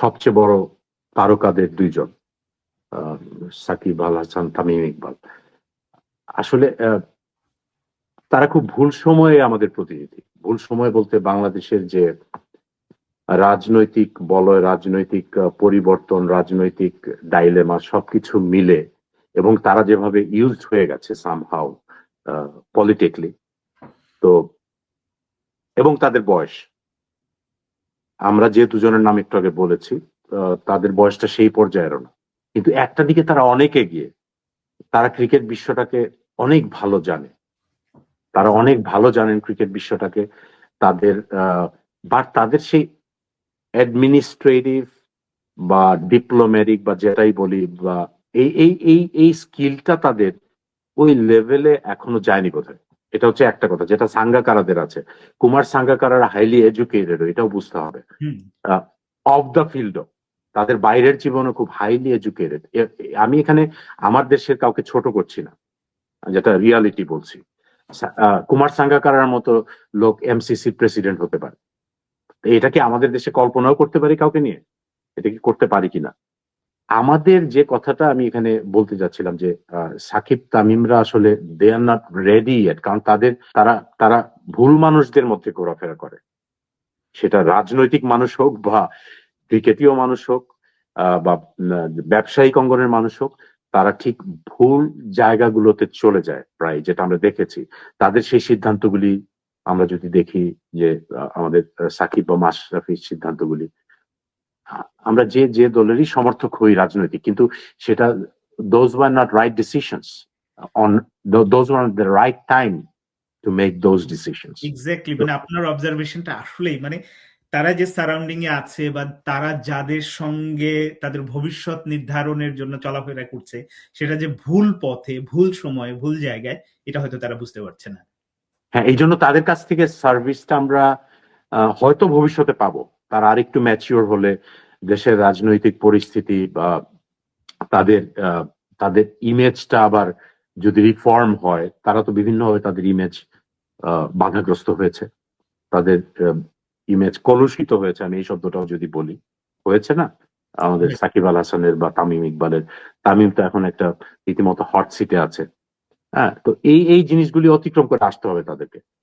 সবচেয়ে বড় তারকাদের দুইজন সাকিব আল হাসান, তামিম ইকবাল। আসলে তারা খুব ভুল সময়ে আমাদের প্রতিনিধি। ভুল সময় বলতে বাংলাদেশের যে রাজনৈতিক বলয়, রাজনৈতিক পরিবর্তন, রাজনৈতিক ডাইলেমা সবকিছু মিলে এবং তারা যেভাবে ইউজড হয়ে গেছে সামহাউ পলিটিকলি তো এবং তাদের বয়স। আমরা যে দুজনের নাম একটু আগে বলেছি তাদের বয়সটা সেই পর্যায়েরও না। কিন্তু একটা দিকে তারা অনেক এগিয়ে, তারা ক্রিকেট বিশ্বটাকে অনেক ভালো জানে। তারা অনেক ভালো জানেন ক্রিকেট বিশ্বটাকে, তাদের বাট তাদের সেই অ্যাডমিনিস্ট্রেটিভ বা ডিপ্লোম্যাটিক বা যেটাই বলি, বা এই এই এই স্কিলটা তাদের ওই লেভেলে এখনও যায়নি বোধহয়। এটা হচ্ছে একটা কথা যেটা সাঙ্গাকারাদের আছে। কুমার সাঙ্গাকারারা হাইলি এডুকেটেড এটাও বুঝতে হবে। অফ দ্য ফিল্ড তাদের বাইরের জীবনও খুব হাইলি এডুকেটেড আমি এখানে আমার দেশের কাউকে ছোট করছি না যেটা রিয়ালিটি বলছি। কুমার সাঙ্গাকারার মতো লোক এমসিসি প্রেসিডেন্ট হতে পারে। এটা কি আমাদের দেশে কল্পনাও করতে পারি কাউকে নিয়ে? এটা কি করতে পারি কিনা? আমাদের যে কথাটা আমি এখানে বলতে যাচ্ছিলাম যে সাকিব তামিমরা আসলে they are not ready yet কারণ তাদের, তারা তারা ভুল মানুষদের মধ্যে ঘোরাফেরা করে। সেটা রাজনৈতিক মানুষ হোক বা ক্রিকেটীয় মানুষ হোক বা ব্যবসায়িক অঙ্গনের মানুষ হোক, তারা ঠিক ভুল জায়গাগুলোতে চলে যায় প্রায়, যেটা আমরা দেখেছি। তাদের সেই সিদ্ধান্তগুলি আমরা যদি দেখি যে আমাদের সাকিব বা মাশরাফির সিদ্ধান্তগুলি আমরা যে যে দলেরই সমর্থক হই রাজনৈতিক কিন্তু সেটা those were not right decisions on those were the right time to make those decisions exactly মানে আপনার অবজারভেশনটা আসলেই মানে তারা যে সারাউন্ডিং এ আছে বা তারা যাদের সঙ্গে তাদের ভবিষ্যৎ নির্ধারণের জন্য চলাফেরা করছে সেটা যে ভুল পথে ভুল সময়ে ভুল জায়গায় এটা হয়তো তারা বুঝতে পারছে না। হ্যাঁ এই জন্য তাদের কাছ থেকে সার্ভিসটা আমরা হয়তো ভবিষ্যতে পাবো। তারা আরেকটু ম্যাচিওর হলে দেশের রাজনৈতিক পরিস্থিতি বা তাদের তাদের ইমেজটা আবার যদি রিফর্ম হয় তারা তো বিভিন্নভাবে তাদের ইমেজ বাধাগ্রস্ত হয়েছে। তাদের ইমেজ কলুষিত হয়েছে। আমি এই শব্দটাও যদি বলি হয়েছে না? আমাদের সাকিব আল হাসানের বা তামিম ইকবালের তামিম তো এখন একটা রীতিমতো হট সিটে আছে। হ্যাঁ তো এই এই জিনিসগুলি অতিক্রম করে আসতে হবে তাদেরকে।